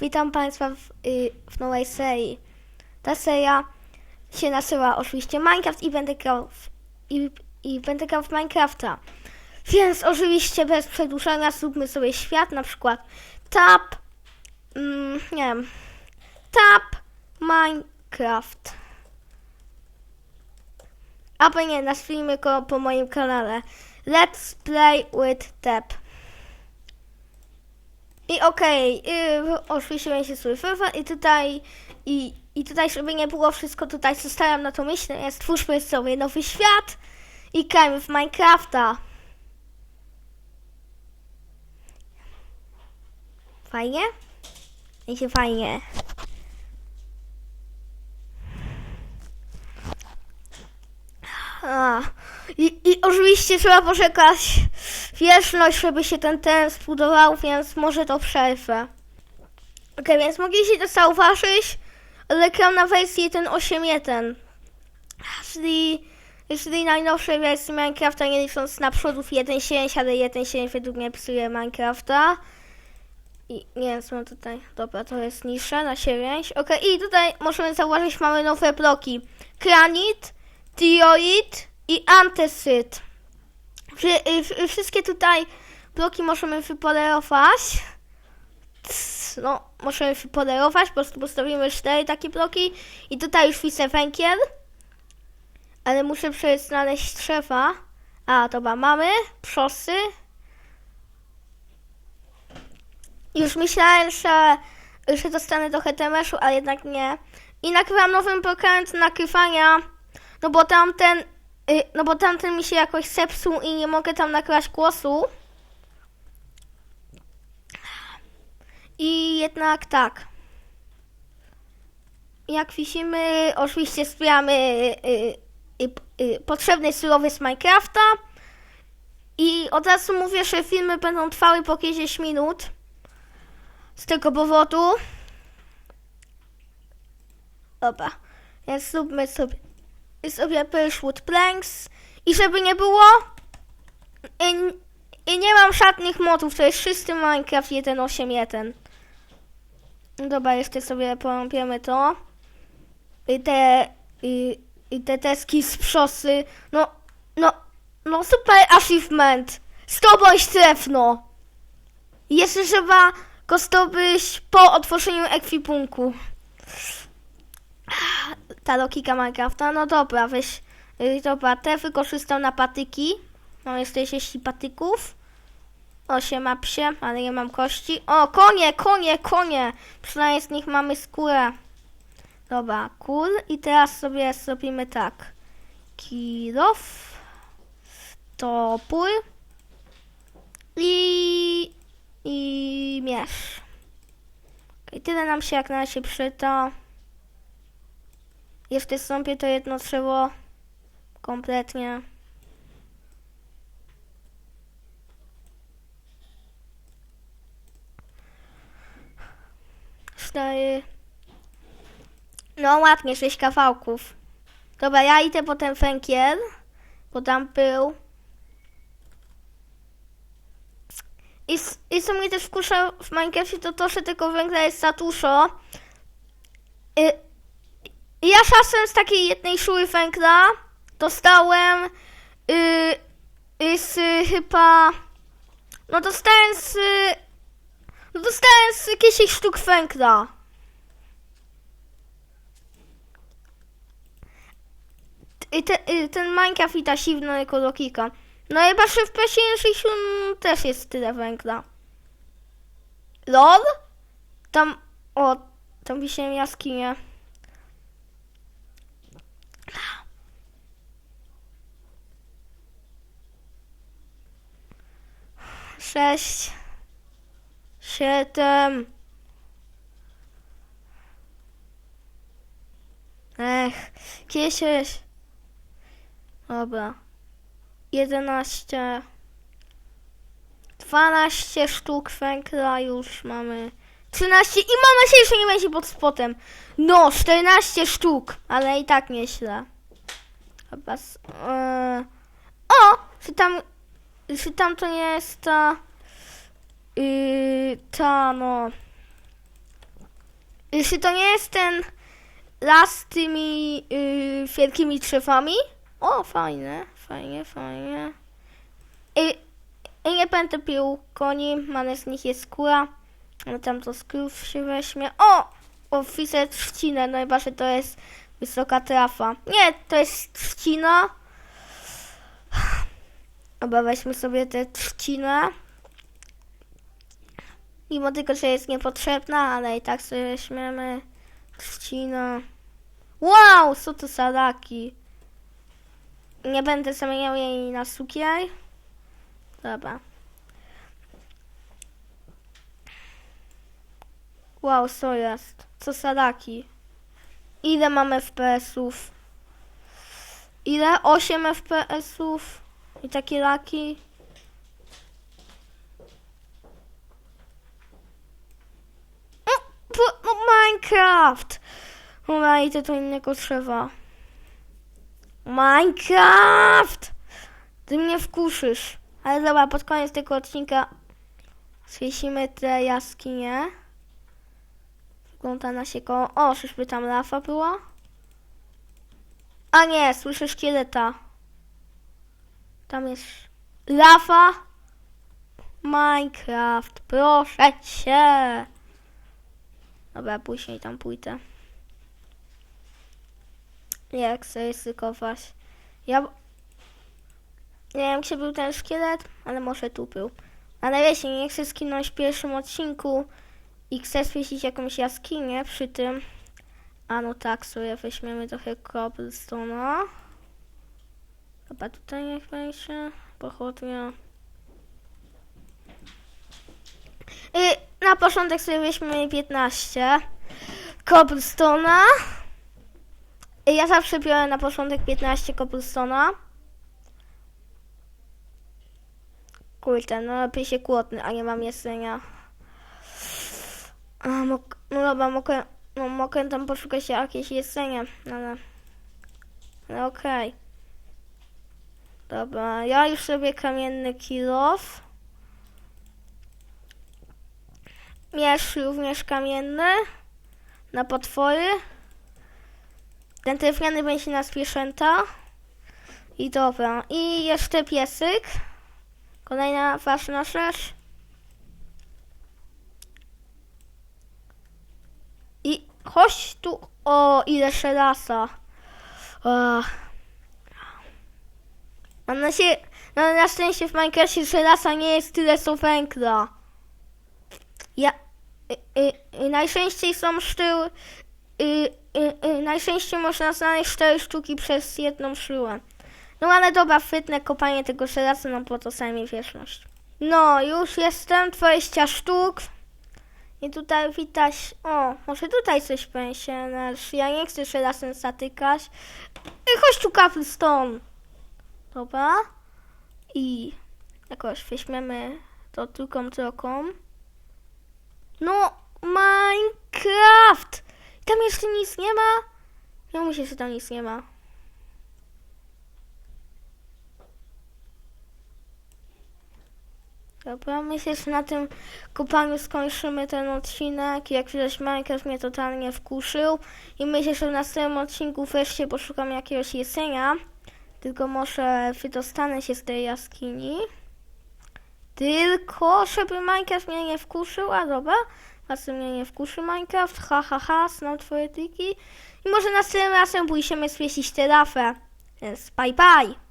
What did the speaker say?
Witam Państwa w, y, w nowej serii. Ta seria się nazywa oczywiście Minecraft i będę grał w, i, i będę grał w Minecrafta. Więc oczywiście bez przedłużania zróbmy sobie świat, na przykład tab, mm, nie wiem, tab Minecraft. Albo nie, nazwijmy go po moim kanale. Let's play with tab. I okej, yy, oczywiście będzie swój i tutaj i, i tutaj, żeby nie było wszystko tutaj, zostawiam na to myślę, stwórzmy sobie nowy świat i grajmy w Minecrafta. Fajnie? Będzie fajnie. A, i, I oczywiście trzeba poczekać wieczność, żeby się ten ten zbudował, więc może to przerwę. Okej, więc mogliście to zauważyć, ale gram na wersji 1.8.1. Czyli, czyli najnowszej wersji Minecrafta, nie licząc naprzodów 1.7, ale 1.7 według mnie psuje Minecrafta. I nie wiem, co mam tutaj. Dobra, to jest niższe na 9. Okej, i tutaj możemy zauważyć, mamy nowe bloki. Granit, dioid i antesyt. Y, Wszystkie tutaj bloki możemy wypolerować. No, możemy wypolerować, po prostu postawimy cztery takie bloki i tutaj już widzę węgiel. Ale muszę przecież znaleźć drzewa. A, dobra, mamy przosy. Już myślałem, że, że dostanę trochę temeszu, ale jednak nie. I nagrywam nowym programem do nagrywania, no bo tamten, y, no bo tamten mi się jakoś zepsuł i nie mogę tam nagrać głosu. I jednak tak. Jak widzimy, oczywiście zbieramy y, y, potrzebny surowiec Minecrafta. I od razu mówię, że filmy będą trwały po 10 minut. Z tego powodu. Dobra. Więc zróbmy sobie, sobie Birchwood Planks. I żeby nie było. I, i nie mam żadnych modów. To jest czysty Minecraft 1.8.1. Dobra, jeszcze sobie porąbiemy to. I te. I, i te deski z przosy. No. No. No super achievement. Zdobądź trefno. Jeszcze trzeba go zdobyć po otworzeniu ekwipunku. Ta logika Minecrafta, no dobra, weź, y, dobra, te wykorzystam na patyki. Mam jeszcze 60 patyków. 8 ma psie, ale nie mam kości. O, konie, konie, konie! Przynajmniej z nich mamy skórę. Dobra, cool. I teraz sobie zrobimy tak. Kilof. Topór. I... I miesz. I tyle nam się jak na razie przyda. Jeszcze stąpię to jedno drzewo kompletnie. Cztery. No ładnie, sześć kawałków. Dobra, ja idę po ten węgiel, bo tam był. I, I co mnie też wkurza w Minecrafcie, to to, że tego węgla jest za dużo. Y, ja czasem z takiej jednej szuły węgla dostałem y, y, z y, chyba. No dostałem z. No dostałem z jakichś sztuk węgla. I te, y, ten Minecraft i ta siwna ekologika. No chyba, że w PS60 też jest tyle węgla. LOL? Tam, o, tam wisiałem jaskinię. Sześć. Siedem. Ech, dziesięć. Dobra. 11, 12 sztuk węgla już mamy. 13 i mam nadzieję, że nie będzie pod spotem. No, 14 sztuk, ale i tak nieźle. Chyba. e, o! Czy tam. Czy tam to nie jest ta. Yy, ta no. To nie jest ten las z tymi yy, wielkimi drzewami. O, fajne, fajnie, fajnie. I, I nie będę pił koni, mamy z nich jest skóra. No tam to skórów się weźmie. O! O, widzę trzcinę, no chyba, że to jest wysoka trafa. Nie, to jest trzcina. Weźmy sobie tę trzcinę. Mimo tylko, że jest niepotrzebna, ale i tak sobie weźmiemy trzcinę. Wow, są to sadaki. Nie będę zamieniał jej na cukier. Dobra. Wow, co jest? Co sadaki? Ile mamy FPS-ów? Ile? 8 FPS-ów? I takie laki? No Minecraft! Dobra, idę do innego drzewa. Minecraft! Ty mnie wkuszysz. Ale dobra, pod koniec tego odcinka zwiesimy te jaskinie. Wygląda na się koło... O, czyżby tam lawa była? A nie, słyszę szkieleta. Tam jest lawa. Minecraft, proszę cię. Dobra, później tam pójdę. Jak chcę ryzykować. Ja... Nie wiem, gdzie był ten szkielet, ale może tu był. Ale wiecie, nie chcę skinąć w pierwszym odcinku i chcę świecić jakąś jaskinię przy tym. A no tak, sobie weźmiemy trochę cobblestone'a. Chyba tutaj niech będzie. Pochodnia. I na początek sobie weźmiemy 15 cobblestone'a. Ja zawsze biorę na początek 15 cobblestone'a. Kurde, no lepiej się kłotny, a nie mam jedzenia. A, mok- no dobra, mogę, no, mogę tam poszukać jakieś jedzenie, ale... No okej. Dobra, ja już sobie kamienny kilof. Miecz również kamienny. Na potwory. Ten drewniany będzie na zwierzęta. I dobra. I jeszcze piesyk. Kolejna ważna rzecz. I chodź tu. O, ile szelasa. O. Mam no na szczęście w Minecrafcie żelaza nie jest tyle co węgla. Ja, y, y, y, najczęściej są sztyły, y, y, y, najczęściej można znaleźć cztery sztuki przez jedną sztyłę. No ale dobra, frytne kopanie tego żelaza, no bo to zajmie wieczność. No, już jestem, 20 sztuk. I tutaj widać, o, może tutaj coś będzie, lecz ja nie chcę żelazem zatykać. I chodź tu cobblestone. Dobra. I jakoś weźmiemy to drugą drogą. No, Minecraft! Tam jeszcze nic nie ma? Ja myślę, że tam nic nie ma. Dobra, myślę, że na tym kopaniu skończymy ten odcinek. Jak widać, Minecraft mnie totalnie wkuszył. I myślę, że w następnym odcinku wreszcie poszukam jakiegoś jedzenia. Tylko może wydostanę się z tej jaskini. Tylko, żeby Minecraft mnie nie wkuszył, a dobra. A mnie nie wkuszy Minecraft, ha ha ha, znam twoje triki. I może następnym razem pójdziemy świecić tę rafę. Więc bye bye.